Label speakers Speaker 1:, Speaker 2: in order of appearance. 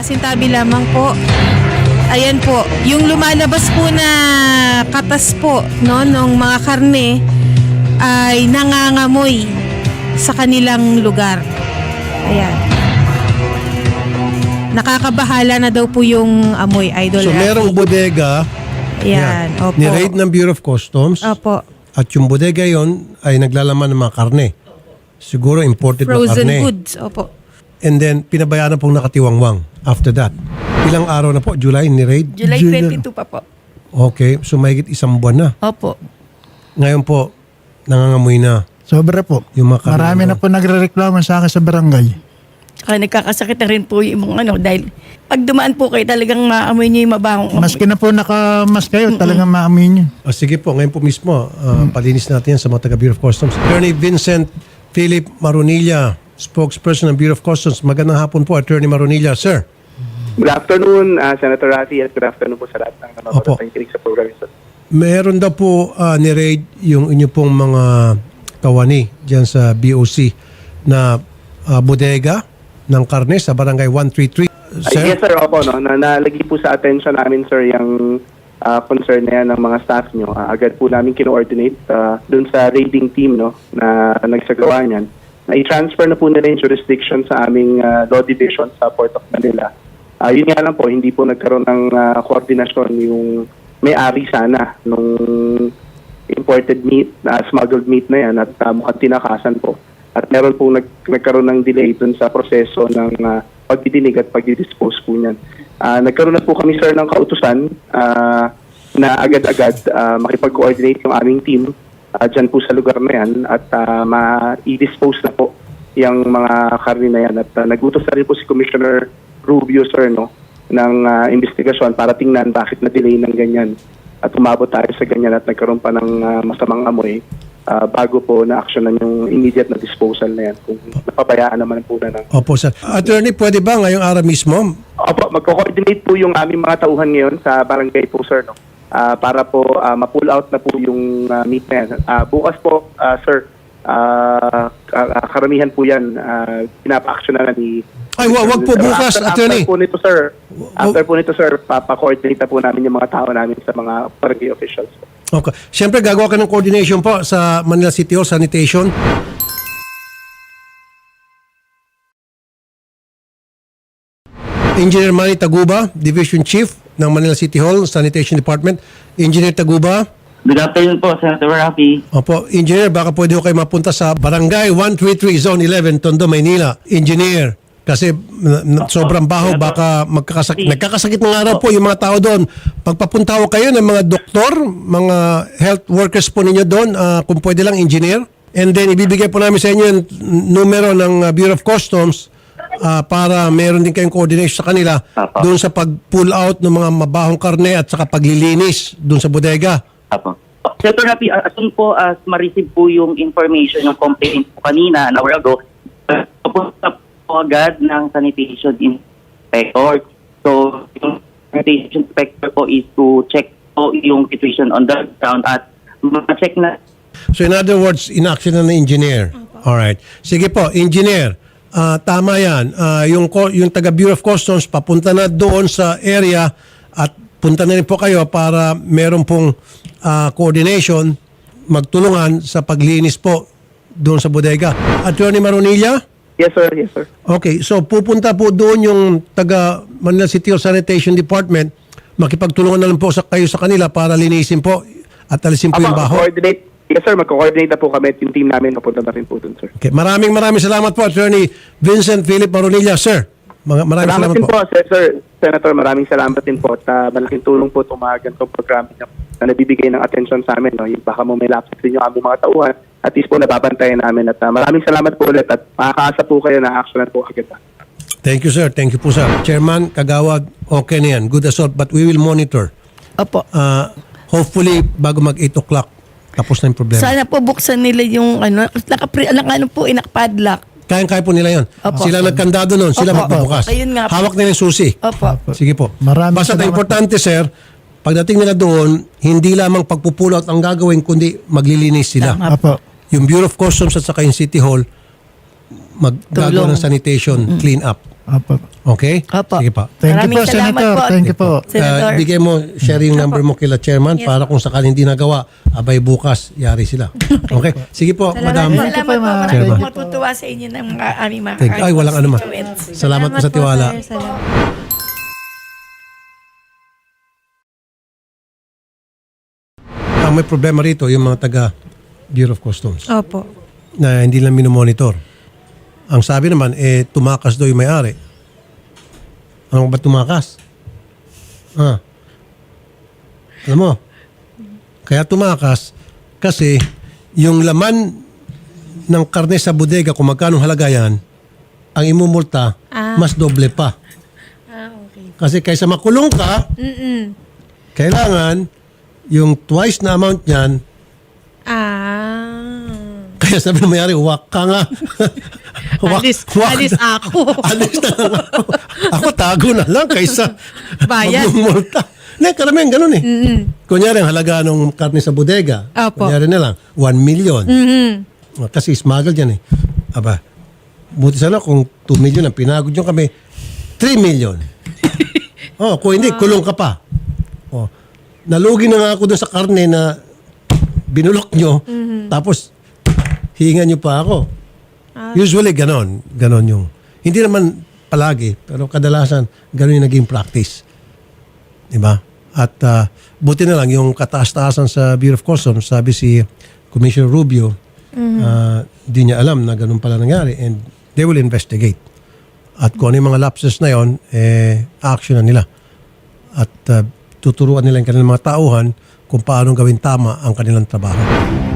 Speaker 1: Pasintabi lamang po. Ayan po, yung lumalabas po na katas po no ng mga karne ay nangangamoy sa kanilang lugar. Ayan. Nakakabahala na daw po yung amoy, Idol.
Speaker 2: So
Speaker 1: Rafi.
Speaker 2: merong bodega
Speaker 1: Ayan, opo.
Speaker 2: ni-raid ng Bureau of Customs
Speaker 1: Opo.
Speaker 2: at yung bodega yon ay naglalaman ng mga karne. Siguro imported na
Speaker 1: Frozen
Speaker 2: karne.
Speaker 1: goods. Opo.
Speaker 2: And then pinabayaan pong nakatiwangwang after that. Ilang araw na po? July ni-raid?
Speaker 3: July 22 pa po.
Speaker 2: Okay, so mahigit isang buwan na.
Speaker 3: Opo.
Speaker 2: Ngayon po, nangangamoy na
Speaker 4: Sobra po.
Speaker 2: yung mga.
Speaker 4: Marami na po nagre-reklamo sa akin sa barangay.
Speaker 3: Kaya nagkakasakit na rin po yung mga ano dahil pag dumaan po kayo talagang maamoy niyo yung mabahong amoy.
Speaker 4: Maski na po nakamas kayo, talagang maamoy niyo.
Speaker 2: Ah, sige po, ngayon po mismo, ah, palinis natin yan sa mga taga Bureau of Customs. Attorney Vincent Philip Marunilla, spokesperson ng Bureau of Customs. Magandang hapon po, Attorney Marunilla. Sir,
Speaker 5: Good afternoon, uh, Senator Rafi, at good afternoon po sa lahat ng nanonood at nakikinig sa program
Speaker 2: meron daw po ah, ni-raid yung inyo pong mga kawani dyan sa BOC na ah, bodega ng karne sa barangay 133.
Speaker 5: Ay,
Speaker 2: Sir,
Speaker 5: yes, sir. Opo, no? Na, nalagi po sa attention namin, sir, yung ah, concern na yan ng mga staff nyo. Ah, agad po namin kino-ordinate uh, dun sa raiding team no, na nagsagawa niyan. Na i-transfer na po nila yung jurisdiction sa aming ah, law division sa Port of Manila. Ah, yun nga lang po, hindi po nagkaroon ng ah, koordinasyon yung may-ari sana nung imported meat, na smuggled meat na yan at uh, mukhang tinakasan po. At meron po nag, nagkaroon ng delay dun sa proseso ng uh, pagdidinig at pagdidispose po niyan. Ah, nagkaroon na po kami sir ng kautusan ah, na agad-agad ah, makipag-coordinate yung aming team uh, dyan po sa lugar na yan at ah, ma-i-dispose na po yung mga karne na yan. At ah, nagutos na rin po si Commissioner Rubio sir no, ng ah, investigasyon para tingnan bakit na-delay ng ganyan at umabot tayo sa ganyan at nagkaroon pa ng ah, masamang amoy ah, bago po na-actionan yung immediate na disposal na yan kung napabayaan naman po na ng
Speaker 2: opo sir. Attorney, pwede ba ngayong araw mismo
Speaker 5: Opo, magko-coordinate po yung aming mga tauhan ngayon sa barangay po, sir, no? Ah, para po ah, ma-pull out na po yung ah, meat na yan. Ah, bukas po, ah, sir, ah, karamihan po yan, uh, pinapa-action na ni...
Speaker 2: Ay, wa- wag po bukas,
Speaker 5: after,
Speaker 2: attorney.
Speaker 5: After po nito, sir, after po nito, sir, papa-coordinate na po namin yung mga tao namin sa mga barangay officials.
Speaker 2: Okay. Siyempre, gagawa ka ng coordination po sa Manila City Hall Sanitation. Engineer Manny Taguba, Division Chief ng Manila City Hall Sanitation Department. Engineer Taguba.
Speaker 6: Good afternoon po, Senator Rafi.
Speaker 2: Opo, Engineer, baka pwede ko kayo mapunta sa Barangay 133 Zone 11, Tondo, Maynila. Engineer, kasi na- sobrang baho, baka magkakasakit. Nagkakasakit ng araw po yung mga tao doon. Pagpapunta ko kayo ng mga doktor, mga health workers po ninyo doon, ah, kung pwede lang, engineer. And then ibibigay po namin sa inyo yung numero ng ah, Bureau of Customs ah, para meron din kayong coordination sa kanila
Speaker 6: Apo.
Speaker 2: doon sa pag-pull out ng mga mabahong karne at saka paglilinis doon sa bodega.
Speaker 6: Apo. Senator Rafi, uh, as soon po as ma-receive po yung information, yung complaint po kanina, an hour ago, uh, pupunta po agad ng sanitation inspector. So, yung sanitation inspector po is to check po yung situation on the ground at ma-check na
Speaker 2: So in other words, inaction na ng engineer. Alright. Sige po, engineer. Ah, tama yan. Ah, yung, co- yung taga Bureau of Customs papunta na doon sa area at punta na rin po kayo para meron pong ah, coordination, magtulungan sa paglinis po doon sa bodega. Attorney Maronilla?
Speaker 5: Yes, sir. Yes, sir.
Speaker 2: Okay, so pupunta po doon yung taga Manila City Hall Sanitation Department. Makipagtulungan na lang po sa, kayo sa kanila para linisin po at alisin po yung
Speaker 5: Apo,
Speaker 2: baho.
Speaker 5: coordinate. Yes, sir. Magko-coordinate na po kami at yung team namin papunta na rin po dun, sir.
Speaker 2: Okay, maraming maraming salamat po Attorney Vincent Philip Marunilla, sir. Mga maraming
Speaker 5: Salamat
Speaker 2: salamat,
Speaker 5: din
Speaker 2: po.
Speaker 5: po, sir, sir. Senator, maraming salamat din po at ah, malaking tulong po itong mga ganitong program na, na nabibigay ng attention sa amin. No? Yung baka mo may lapses din yung aming mga tauhan. At least po nababantayan namin. At ah, maraming salamat po ulit at makakaasa po kayo na action po agad.
Speaker 2: Thank you sir, thank you po sir. Chairman, Kagawad, okay na yan. Good assault, but we will monitor.
Speaker 3: Opo.
Speaker 2: Uh, hopefully, bago mag 8 o'clock, tapos na yung problema.
Speaker 3: Sana po buksan nila yung ano, nakapri, naka, ano po, inakpadlock.
Speaker 2: Kayang-kaya po nila yon.
Speaker 3: Opo.
Speaker 2: Sila nagkandado nun, sila
Speaker 3: Opo.
Speaker 2: magbubukas.
Speaker 3: Ayun nga po.
Speaker 2: Hawak nila yung susi.
Speaker 3: Opo.
Speaker 2: Sige po.
Speaker 4: Maraming
Speaker 2: Basta
Speaker 4: salamat
Speaker 2: importante sir, pagdating nila doon, hindi lamang pagpupulot ang gagawin, kundi maglilinis sila.
Speaker 3: Tama.
Speaker 4: Apo.
Speaker 2: Yung Bureau of Customs at saka yung City Hall, maggagawa
Speaker 3: Tulong.
Speaker 2: ng sanitation, clean up.
Speaker 4: Apo.
Speaker 2: Okay?
Speaker 3: Opo.
Speaker 2: Sige pa.
Speaker 4: Thank
Speaker 3: Maraming
Speaker 4: you po,
Speaker 3: salamat
Speaker 4: Senator.
Speaker 3: po.
Speaker 4: Thank you po.
Speaker 3: Senator.
Speaker 2: Uh, bigay mo, share yung number mo kila chairman para kung sakaling hindi nagawa, abay bukas, yari sila. Okay? Sige po, madam.
Speaker 3: Salamat po.
Speaker 4: Ma'am.
Speaker 2: Chairman.
Speaker 3: po matutuwa sa inyo ng mga aming mga
Speaker 2: Thank you. Ay, walang ano ma.
Speaker 3: constituents.
Speaker 2: Salamat po sa tiwala.
Speaker 1: sir. Salamat.
Speaker 2: Ang may problema rito, yung mga taga Bureau of Customs
Speaker 1: Opo.
Speaker 2: na hindi lang minomonitor. Ang sabi naman, eh, tumakas daw yung may-ari. Ano ba tumakas? Ah. Alam mo, kaya tumakas kasi yung laman ng karne sa bodega, kung magkano halaga yan, ang imumulta,
Speaker 1: Ah.
Speaker 2: mas doble pa.
Speaker 1: Ah, okay.
Speaker 2: Kasi kaysa makulong ka,
Speaker 1: Mm-mm.
Speaker 2: kailangan yung twice na amount niyan. Kaya sabi ng mayari, wak ka nga. Wak-
Speaker 1: alis,
Speaker 2: wak
Speaker 1: alis ako.
Speaker 2: alis na lang ako. Ako tago na lang kaysa
Speaker 1: Bayad.
Speaker 2: magmumulta. Hindi, karamihan ganun eh. Kunyari, ang halaga ng karne sa bodega,
Speaker 1: Opo.
Speaker 2: kunyari na lang, 1 million.
Speaker 1: Mhm.
Speaker 2: Kasi smuggle yan eh. Aba, buti sana kung 2 million ang pinagod nyo kami, 3 million. oh, kung hindi, kulong ka pa. Oh, nalugi na nga ako doon sa karne na binulok nyo, tapos hihingan nyo pa ako. Usually, ganon. Ganon yung, hindi naman palagi, pero kadalasan, ganon yung naging practice. Diba? At ah, buti na lang yung kataas-taasan sa Bureau of Customs, sabi si Commissioner Rubio, ah, di niya alam na ganun pala nangyari and they will investigate. At kung ano yung mga lapses na yon, eh, action na nila. At ah, tuturuan nila yung kanilang mga tauhan kung paano gawin tama ang kanilang trabaho.